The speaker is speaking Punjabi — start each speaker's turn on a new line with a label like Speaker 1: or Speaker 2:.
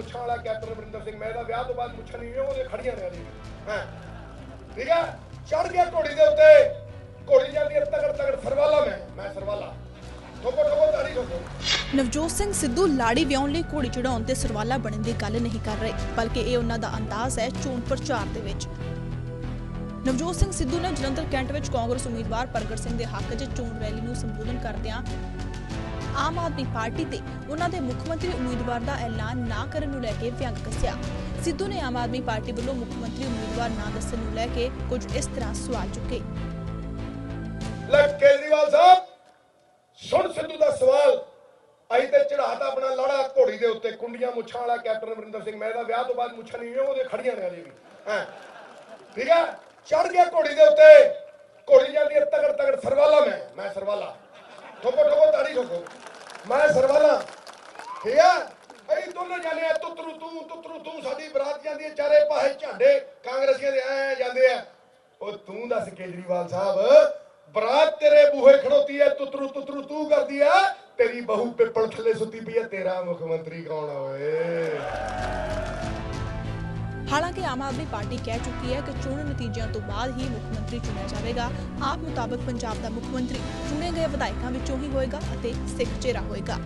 Speaker 1: ਮੁੱਛਾਂ ਵਾਲਾ ਕੈਪਟਨ ਅਮਰਿੰਦਰ ਸਿੰਘ, ਮੈਂ ਇਹਦਾ ਵਿਆਹ ਤੋਂ ਬਾਅਦ ਮੁੱਛਾਂ ਨਹੀਂ, ਉਹਦੇ ਖੜੀਆਂ ਨੇ ਅਜੇ ਹਾਂ? ਠੀਕ ਹੈ ਚੜ ਗਿਆ ਘੋੜੀ ਦੇ ਉੱਤੇ। ਘੋੜੀ ਜਾਂਦੀ ਹੈ ਤਗੜ ਤਗੜ, ਸਰਵਾਲਾ ਮੈਂ ਮੈਂ ਸਰਵਾਲਾ। ਠੋਕੋ ਠੋਕੋ, ਤਾੜੀ ਠੋਕੋ।
Speaker 2: ਨਵਜੋਤ ਸਿੰਘ ਸਿੱਧੂ ਲਾੜੀ ਵਿਆਉਣ ਲਈ ਘੋੜੀ ਚੜਾਉਣ ਤੇ ਸਰਵਾਲਾ ਬਣਨ ਦੀ ਗੱਲ ਨਹੀਂ ਕਰ ਰਹੇ, ਬਲਕਿ ਇਹ ਉਹਨਾਂ ਦਾ ਅੰਦਾਜ਼ ਹੈ ਚੋਣ ਪ੍ਰਚਾਰ ਦੇ ਵਿੱਚ। ਨਵਜੋਤ ਸਿੰਘ ਸਿੱਧੂ ਨੇ ਜਲੰਧਰ ਕੈਂਟ ਵਿੱਚ ਕਾਂਗਰਸ ਉਮੀਦਵਾਰ ਪ੍ਰਗਟ ਸਿੰਘ ਦੇ ਹੱਕ 'ਚ ਚੋਣ ਰੈਲੀ ਨੂੰ ਸੰਬੋਧਨ ਕਰਦਿਆਂ ਆਮ ਆਦਮੀ ਪਾਰਟੀ ਤੇ ਉਹਨਾਂ ਦੇ ਮੁੱਖ ਮੰਤਰੀ ਉਮੀਦਵਾਰ ਦਾ ਐਲਾਨ ਨਾ ਕਰਨ ਨੂੰ ਲੈ ਕੇ ਵਿਅੰਗ ਕੱਸਿਆ। ਸਿੱਧੂ ਨੇ ਆਮ ਆਦਮੀ ਪਾਰਟੀ ਵੱਲੋਂ ਮੁੱਖ ਮੰਤਰੀ ਉਮੀਦਵਾਰ ਨਾ ਦੱਸਣ ਨੂੰ ਲੈ ਕੇ ਕੁਝ ਇਸ ਤਰ੍ਹਾਂ ਸਵਾਲ ਚੁੱਕੇ।
Speaker 1: ਲੈ ਕੇਜਰੀਵਾਲ ਸਾਹਿਬ, ਸੁਣ ਸਿੱਧੂ ਦਾ ਸਵਾਲ। ਅਈ ਤੇ ਚੜਾਤਾ ਆਪਣਾ ਲੜਾ ਘੋੜੀ ਦੇ ਉੱਤੇ, ਕੁੰਡੀਆਂ ਮੁੱਛਾਂ ਵਾਲਾ ਕੈਪਟਨ ਅਮਰਿੰਦਰ ਸਿੰਘ। ਮੈਂ ਇਹਦਾ ਵਿਆਹ ਤੋਂ ਬਾਅਦ ਮੁੱਛਾਂ ਨਹੀਂ ਉਹਦੇ ਖੜੀਆਂ ਨੇ ਅਜੇ ਵੀ। ਹਾਂ। ਠੀਕ ਹੈ ਚੜ ਗਿਆ ਘੋੜੀ ਦੇ ਉੱਤੇ। ਘੋੜੀ ਜਾਂਦੀ ਹੈ ਤਗੜ ਤਗੜ ਸਰਵਾਲਾ ਮੈਂ ਮੈਂ ਸਰਵਾਲਾ ਠੋਕੋ ਠੋਕੋ ਤਾੜੀ ਠੋਕੋ ਮੈਂ ਸਰਵਾਲਾ ਠੀਕ ਹੈ ਅਈ ਦੋਨੋਂ ਜਾਣੇ ਆ, ਤੁਤਰੂ ਤੂੰ ਤੁਤਰੂ ਤੂੰ, ਸਾਡੀ ਬਰਾਤ ਜਾਂਦੀ ਹੈ ਚਾਰੇ ਪਾਸੇ ਝਾਂਡੇ ਕਾਂਗਰਸੀਆਂ ਦੇ ਐ ਜਾਂਦੇ ਆ। ਉਹ ਤੂੰ ਦੱਸ ਕੇਜਰੀਵਾਲ ਸਾਹਿਬ, ਬਰਾਤ ਤੇਰੇ ਬੂਹੇ ਖੜੋਤੀ ਐ, ਤੁਤਰੂ ਤੁਤਰੂ ਤੂੰ ਕਰਦੀ ਐ, ਤੇਰੀ ਬਹੂ ਪਿੱਪਲ ਥੱਲੇ ਸੁੱਤੀ ਪਈ ਐ, ਤੇਰਾ ਮੁੱਖ ਮੰਤਰੀ ਕੌਣ ਓਏ?
Speaker 2: ਹਾਲਾਂਕਿ ਆਮ ਆਦਮੀ ਪਾਰਟੀ ਕਹਿ ਚੁੱਕੀ ਹੈ ਕਿ ਚੋਣ ਨਤੀਜਿਆਂ ਤੋਂ ਬਾਅਦ ਹੀ ਮੁੱਖ ਮੰਤਰੀ ਚੁਣਿਆ ਜਾਵੇਗਾ। ਆਪ ਮੁਤਾਬਕ ਪੰਜਾਬ ਦਾ ਮੁੱਖ ਮੰਤਰੀ ਚੁਣੇ ਗਏ ਵਿਧਾਇਕਾਂ ਵਿੱਚੋਂ ਹੀ ਹੋਏਗਾ ਅਤੇ ਸਿੱਖ ਚਿਹਰਾ ਹੋਏਗਾ।